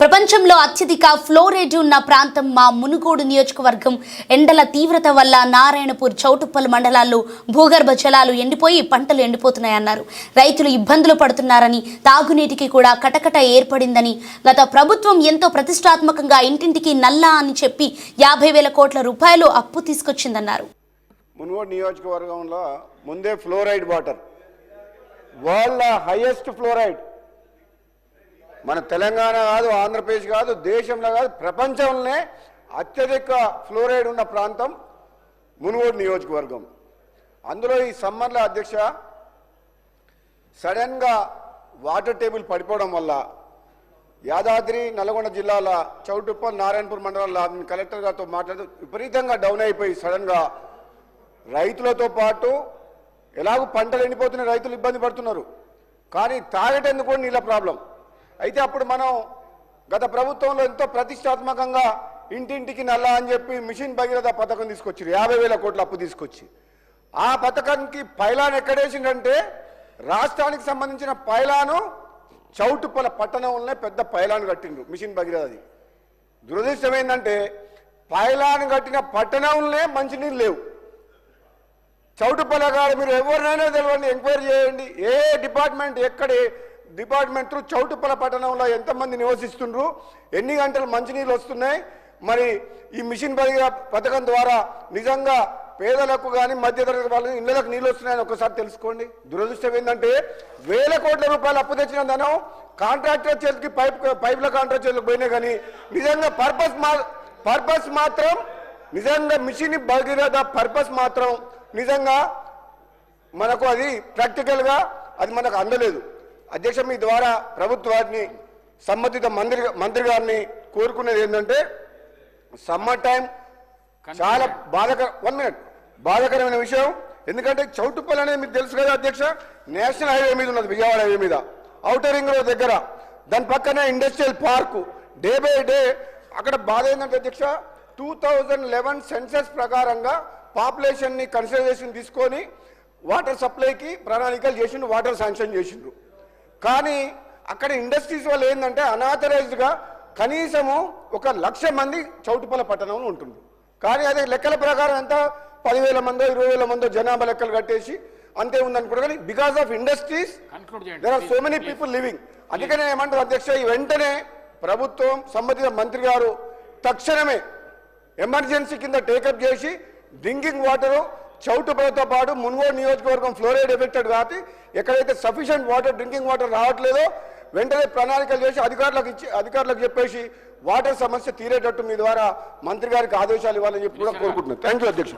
ప్రపంచంలో అత్యధిక ఫ్లోరైడ్ ఉన్న ప్రాంతం మా మునుగోడు నియోజకవర్గం. ఎండల తీవ్రత వల్ల నారాయణపూర్ చౌటుప్పల్ మండలాల్లో భూగర్భ జలాలు ఎండిపోయి పంటలు ఎండిపోతున్నాయన్నారు. రైతులు ఇబ్బందులు పడుతున్నారని తాగునీటికి కూడా కటకట ఏర్పడిందని గత ప్రభుత్వం ఎంతో ప్రతిష్టాత్మకంగా ఇంటింటికి నల్లా అని చెప్పి యాభై వేల కోట్ల రూపాయలు అప్పు తీసుకొచ్చిందన్నారు. నియోజకవర్గంలో ముందే fluoride water. World highest fluoride. మన తెలంగాణ కాదు ఆంధ్రప్రదేశ్ కాదు దేశంలో కాదు ప్రపంచంలోనే అత్యధిక ఫ్లోరైడ్ ఉన్న ప్రాంతం మునుగోడు నియోజకవర్గం. అందులో ఈ సమ్మర్ల అధ్యక్ష సడన్గా వాటర్ టేబుల్ పడిపోవడం వల్ల యాదాద్రి నల్గొండ జిల్లాల చౌటుప్పల్ నారాయణపూర్ మండలంలో కలెక్టర్ గారితో మాట్లాడుతూ విపరీతంగా డౌన్ అయిపోయి సడన్గా రైతులతో పాటు ఎలాగో పంటలు ఎండిపోతున్న రైతులు ఇబ్బంది పడుతున్నారు. కానీ తాగేటందుకు కూడా నీళ్ళ ప్రాబ్లం? అయితే అప్పుడు మనం గత ప్రభుత్వంలో ఎంతో ప్రతిష్టాత్మకంగా ఇంటింటికి నల్లా అని చెప్పి మిషన్ భగీరథ పథకం తీసుకొచ్చారు యాభై వేల కోట్ల అప్పు తీసుకొచ్చి. ఆ పథకానికి పైలాన్ ఎక్కడేసిందంటే రాష్ట్రానికి సంబంధించిన పైలాను చౌటుపల పట్టణంలోనే పెద్ద పైలాన్ కట్టిండ్రు మిషన్ భగీరథది. దురదృష్టం ఏంటంటే పైలాన్ కట్టిన పట్టణంలోనే మంచినీళ్ళు లేవు. చౌటుపల గారు మీరు ఎవరినైనా తెలవండి ఎంక్వైరీ చేయండి. ఏ డిపార్ట్మెంట్ ఎక్కడ డిపార్ట్మెంట్ త్రూ పట్టణంలో ఎంతమంది నివసిస్తుండ్రు? ఎన్ని గంటలు మంచినీళ్ళు వస్తున్నాయి? మరి ఈ మిషన్ బలిగా పథకం ద్వారా నిజంగా పేదలకు కానీ మధ్యతరగతి వాళ్ళకి ఇళ్ళకు నీళ్ళు వస్తున్నాయని ఒకసారి తెలుసుకోండి. దురదృష్టం ఏంటంటే వేల కోట్ల రూపాయలు అప్పు తెచ్చిన ధనం కాంట్రాక్టర్ చేతికి పైప్ పైపుల కాంట్రాక్టర్ చేతులకు పోయినాయి కానీ నిజంగా పర్పస్ మా పర్పస్ మాత్రం నిజంగా మిషన్ భగీరథ పర్పస్ మాత్రం నిజంగా మనకు అది ప్రాక్టికల్గా అది మనకు అందలేదు. అధ్యక్ష మీ ద్వారా ప్రభుత్వాన్ని సంబంధిత మంత్రి మంత్రి గారిని కోరుకునేది ఏంటంటే సమ్మర్ టైం చాలా బాధకర వన్ మినిట్ బాధాకరమైన విషయం. ఎందుకంటే చౌటుప్పల్ అనేది మీకు తెలుసు కదా అధ్యక్ష? నేషనల్ హైవే మీద ఉన్నది విజయవాడ హైవే మీద. ఔటర్ రింగ్ రోడ్ దగ్గర. దాని పక్కనే industrial park day by day అక్కడ బాధ ఏంటంటే అధ్యక్ష టూ థౌజండ్ లెవెన్ సెన్సెస్ ప్రకారంగా పాపులేషన్ని కన్సిడరేషన్ తీసుకొని వాటర్ సప్లైకి ప్రణాళికలు చేసిండు వాటర్ శాంక్షన్ చేసిండ్రు కానీ అక్కడ ఇండస్ట్రీస్ వల్ల ఏంటంటే అనాథరైజ్డ్గా కనీసము ఒక లక్ష మంది చౌటుపల్ల పట్టణంలో ఉంటుండ్రు. కానీ అదే లెక్కల ప్రకారం ఎంత? పదివేల మందో ఇరవై వేల మందో జనాభా లెక్కలు కట్టేసి అంతే ఉందనుకుంటా కానీ because of industries. There are so many people living అందుకనే ఏమంటారు అధ్యక్ష ఈ వెంటనే ప్రభుత్వం సంబంధిత మంత్రి గారు తక్షణమే ఎమర్జెన్సీ కింద టేకప్ చేసి డ్రింకింగ్ వాటర్ చౌటుపలతో పాటు మున్గోడు నియోజకవర్గం ఫ్లోరైడ్ ఎఫెక్టెడ్ కాబట్టి ఎక్కడైతే సఫిషియెంట్ వాటర్ డ్రింకింగ్ వాటర్ రావట్లేదో వెంటనే ప్రణాళికలు చేసి అధికారులకు ఇచ్చి అధికారులకు చెప్పేసి వాటర్ సమస్య తీరేటట్టు మీ ద్వారా మంత్రి గారికి ఆదేశాలు ఇవ్వాలని చెప్పి కూడా కోరుకుంటున్నాను. థ్యాంక్ యూ అధ్యక్ష